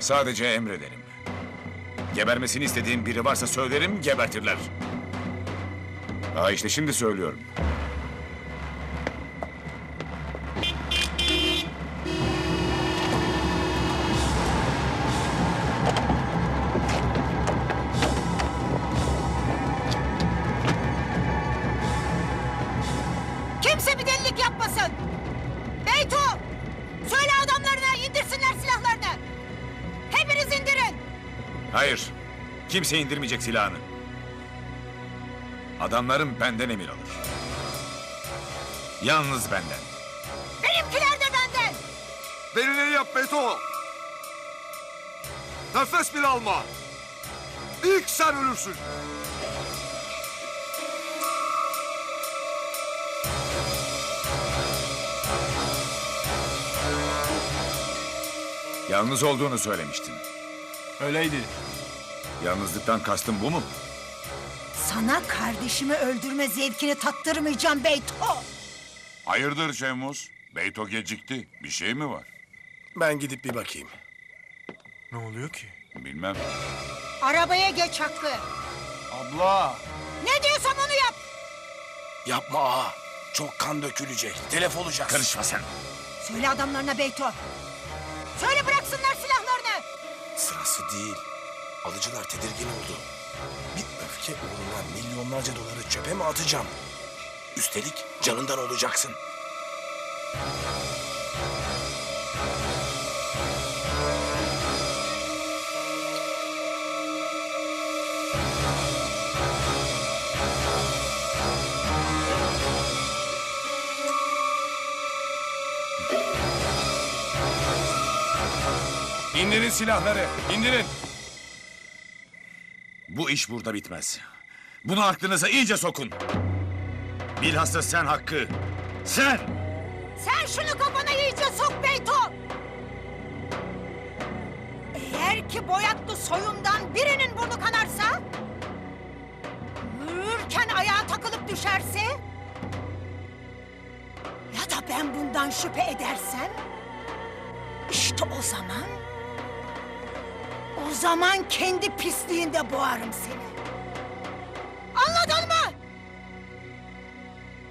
Sadece emrederim. Gebermesini istediğim biri varsa söylerim, gebertirler. Ha işte şimdi söylüyorum. Kimse bir delilik yapmasın. Hayır, kimse indirmeyecek silahını. Adamlarım benden emir alır. Yalnız benden. Benimkiler de benden. Belirleri yap Beto. Nefes bile alma. İlk sen ölürsün. Yalnız olduğunu söylemiştin. Öyleydi. Yalnızlıktan kastın bu mu? Sana kardeşimi öldürme zevkini tattırmayacağım Beyto. Hayırdır Şemus? Beyto gecikti. Bir şey mi var? Ben gidip bir bakayım. Ne oluyor ki? Bilmem. Arabaya geç Hakkı. Abla. Ne diyorsam onu yap. Yapma ağa. Çok kan dökülecek. Telef olacağız. Karışma sen. Söyle adamlarına Beyto. Söyle bıraksınlar silahlarını. Sırası değil. Alıcılar tedirgin oldu. Bir öfke uğruna milyonlarca doları çöpe mi atacağım? Üstelik canından olacaksın. İndirin silahları, indirin. Bu iş burada bitmez. Bunu aklınıza iyice sokun. Bilhassa sen Hakkı. Sen! Sen şunu kafana iyice sok Beyto. Eğer ki boyatlı soyumdan birinin burnu kanarsa... ...yürürken ayağa takılıp düşerse... ...ya da ben bundan şüphe edersem... ...işte o zaman... ...o zaman kendi pisliğinde boğarım seni. Anladın mı?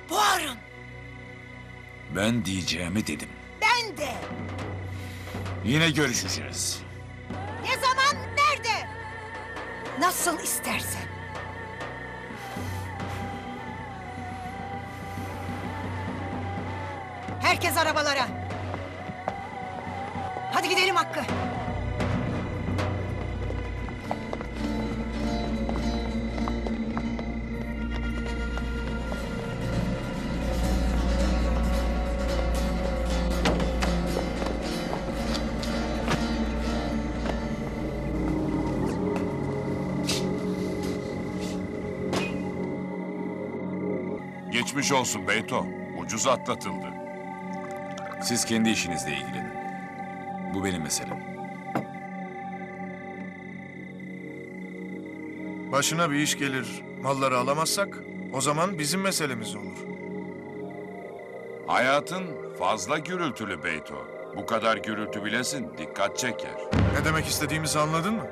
Boğarım. Ben diyeceğimi dedim. Ben de. Yine görüşeceğiz. Ne zaman, nerede? Nasıl istersen. Herkes arabalara. Hadi gidelim Hakkı. Geçmiş olsun Beyto. Ucuz atlatıldı. Siz kendi işinizle ilgilenin. Bu benim meselem. Başına bir iş gelir, malları alamazsak o zaman bizim meselemiz olur. Hayatın fazla gürültülü Beyto. Bu kadar gürültü bilesin dikkat çeker. Ne demek istediğimizi anladın mı?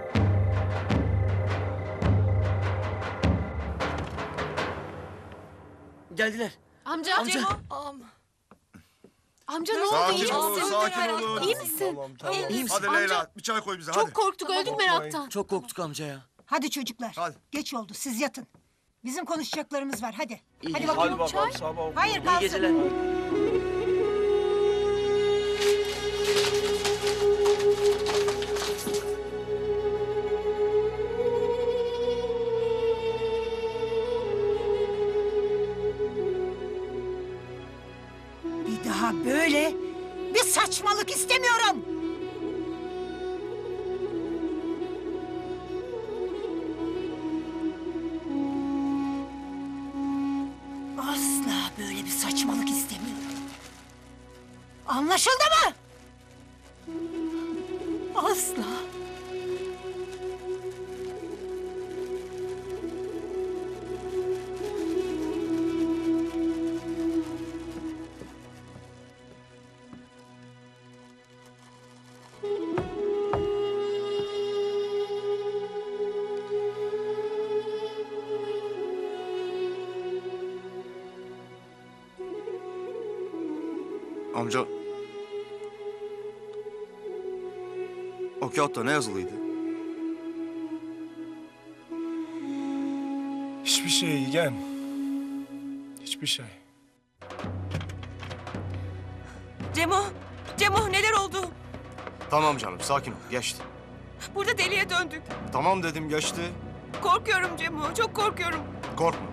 Geldiler. Amca. Amca. Amca ne oldu? İyi Sakin olun, misin? sakin olun. İyi misin? İyi misin? Hadi Leyla bir çay koy bize hadi. Çok korktuk öldük meraktan. Çok korktuk amca ya. Hadi çocuklar. Hadi. Geç oldu. Siz yatın. Bizim konuşacaklarımız var. Hadi. İyi hadi bakalım. Çay. Hayır İyi kalsın. geceler. İstemiyorum. Asla böyle bir saçmalık istemiyorum. Anlaşıldı mı? Amca... O kağıtta ne yazılıydı? Hiçbir şey yeğen. Hiçbir şey. Cemo, Cemo neler oldu? Tamam canım sakin ol geçti. Burada deliye döndük. Tamam dedim geçti. Korkuyorum Cemo, çok korkuyorum. Korkma.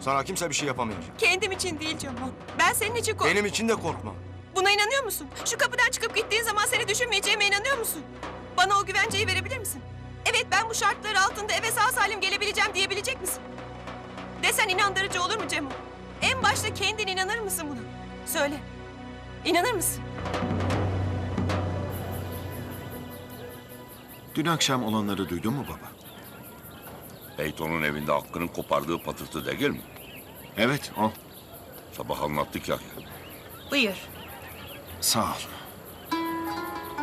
Sana kimse bir şey yapamayacak. Kendim için değil Cemo. Ben senin için kork... Benim için de korkma. Buna inanıyor musun? Şu kapıdan çıkıp gittiğin zaman seni düşünmeyeceğime inanıyor musun? Bana o güvenceyi verebilir misin? Evet ben bu şartlar altında eve sağ salim gelebileceğim diyebilecek misin? Desen inandırıcı olur mu Cemo? En başta kendin inanır mısın buna? Söyle. İnanır mısın? Dün akşam olanları duydun mu baba? Beyto'nun evinde hakkının kopardığı patırtı değil mi? Evet o. Sabah anlattık ya. Buyur. Sağ ol.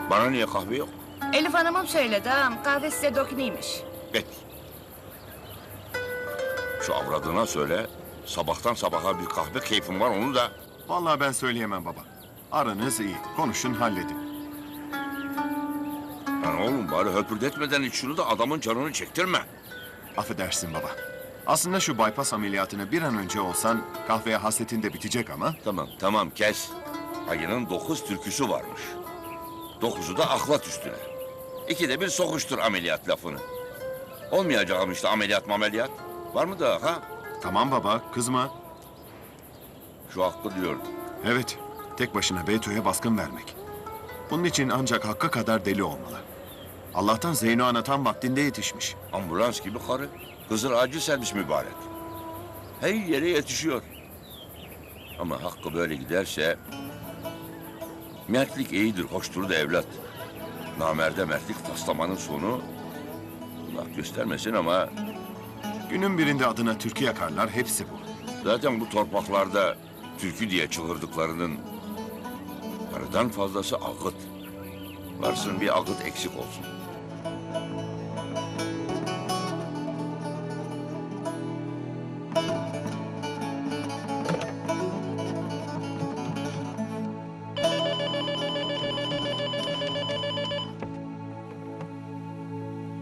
Bana niye kahve yok? Elif Hanım'ım söyledi ha. Kahve size dokunuymuş. Geç. Şu avradına söyle. Sabahtan sabaha bir kahve keyfim var onu da. Vallahi ben söyleyemem baba. Aranız iyi. Konuşun halledin. Lan oğlum bari höpürdetmeden iç şunu da adamın canını çektirme. Affedersin baba. Aslında şu bypass ameliyatını bir an önce olsan kahveye hasretin de bitecek ama... Tamam tamam kes. Ayının dokuz türküsü varmış. Dokuzu da aklat üstüne. İkide bir sokuştur ameliyat lafını. Olmayacağım işte ameliyat ameliyat. Var mı daha ha? Tamam baba kızma. Şu hakkı diyorum. Evet tek başına Beyto'ya baskın vermek. Bunun için ancak Hakk'a kadar deli olmalı. Allah'tan Zeyno ana tam vaktinde yetişmiş. Ambulans gibi karı. Kızıl acil servis mübarek. Her yere yetişiyor. Ama hakkı böyle giderse... Mertlik iyidir, hoştur da evlat. Namerde mertlik taslamanın sonu... Allah göstermesin ama Günün birinde adına türkü yakarlar hepsi bu. zaten bu torpaklarda türkü diye çığırdıklarının aradan fazlası akıt. Varsın bir akıt eksik olsun.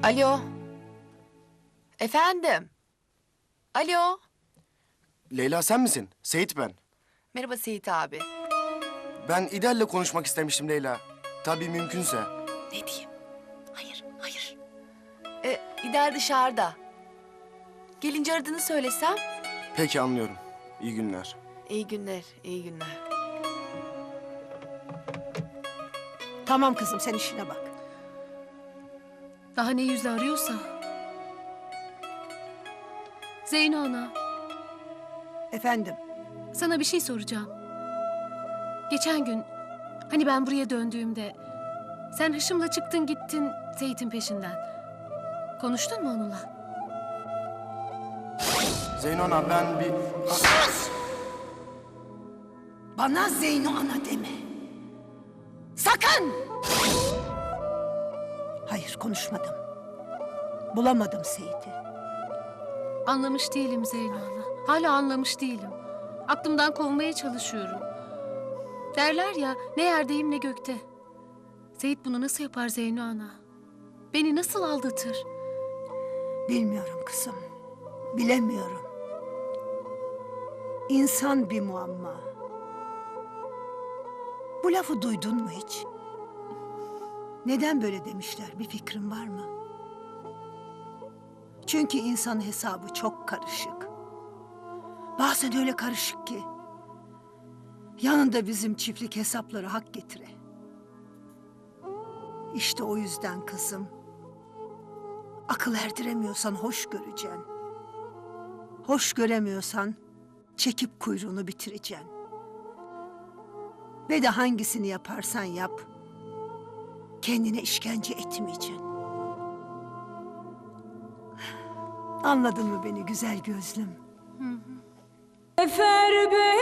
Alo. Efendim. Alo. Leyla sen misin? Seyit ben. Merhaba Seyit abi. Ben İdel'le konuşmak istemiştim Leyla. Tabii mümkünse. Ne diyeyim? Hayır, hayır. Ee, İder dışarıda. Gelince aradığını söylesem. Peki anlıyorum. İyi günler. İyi günler, iyi günler. Tamam kızım sen işine bak. Daha ne yüzle arıyorsa. Zeyno ana, Efendim. sana bir şey soracağım. Geçen gün, hani ben buraya döndüğümde... ...sen hışımla çıktın gittin Seyit'in peşinden. Konuştun mu onunla? Zeynona ben bir... Bana Zeyno ana deme. Sakın! Hayır konuşmadım. Bulamadım Seyit'i. Anlamış değilim Zeyno ana. Hala anlamış değilim. Aklımdan kovmaya çalışıyorum. Derler ya, ne yerdeyim ne gökte. Seyit bunu nasıl yapar Zeyno ana? Beni nasıl aldatır? Bilmiyorum kızım. Bilemiyorum. İnsan bir muamma. Bu lafı duydun mu hiç? Neden böyle demişler? Bir fikrin var mı? Çünkü insan hesabı çok karışık. Bazen öyle karışık ki yanında bizim çiftlik hesapları hak getire. İşte o yüzden kızım Akıl erdiremiyorsan hoş göreceksin. Hoş göremiyorsan çekip kuyruğunu bitireceksin. Ve de hangisini yaparsan yap, kendine işkence etmeyeceksin. Anladın mı beni güzel gözlüm? Efer beni